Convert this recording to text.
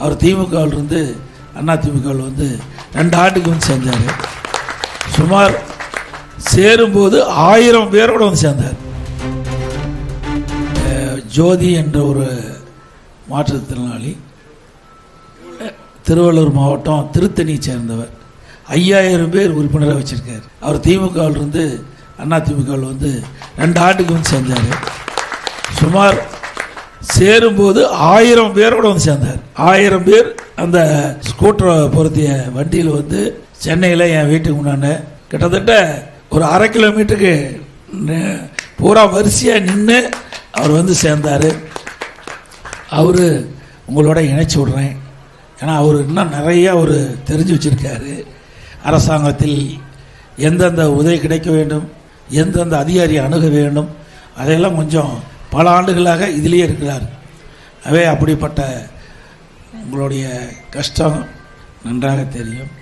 அவர் திமுகவில் இருந்து அண்ணா திமுகவில் வந்து ரெண்டு ஆண்டுக்கு வந்து சேர்ந்தார். சுமார் சேரும்போது ஆயிரம் பேரோட வந்து சேர்ந்தார். ஜோதி என்ற ஒரு மாற்றுத்திறனாளி திருவள்ளூர் மாவட்டம் திருத்தணியை சேர்ந்தவர். ஐயாயிரம் பேர் உறுப்பினராக வச்சுருக்கார். அவர் திமுகவில் இருந்து அண்ணா திமுகவில் வந்து ரெண்டு ஆண்டுக்கு வந்து சேர்ந்தார். சுமார் சேரும்போது ஆயிரம் பேரோட வந்து சேர்ந்தார். ஆயிரம் பேர் அந்த ஸ்கூட்டரை பொருத்திய வண்டியில் வந்து சென்னையில் என் வீட்டுக்கு முன்னாண்ட கிட்டத்தட்ட ஒரு அரை கிலோமீட்டருக்கு பூரா வரிசையாக நின்று அவர் வந்து சேர்ந்தார். அவர் உங்களோட இணைச்சி விட்றேன். ஏன்னா அவர் இன்னும் நிறையா அவர் தெரிஞ்சு வச்சுருக்காரு. அரசாங்கத்தில் எந்தெந்த உதவி கிடைக்க வேண்டும் எந்தெந்த அதிகாரி அணுக வேண்டும் அதையெல்லாம் கொஞ்சம் பல ஆண்டுகளாக இதிலேயே இருக்கிறார். அவே அப்படிப்பட்ட உங்களுடைய கஷ்டம் நன்றாக தெரியும்.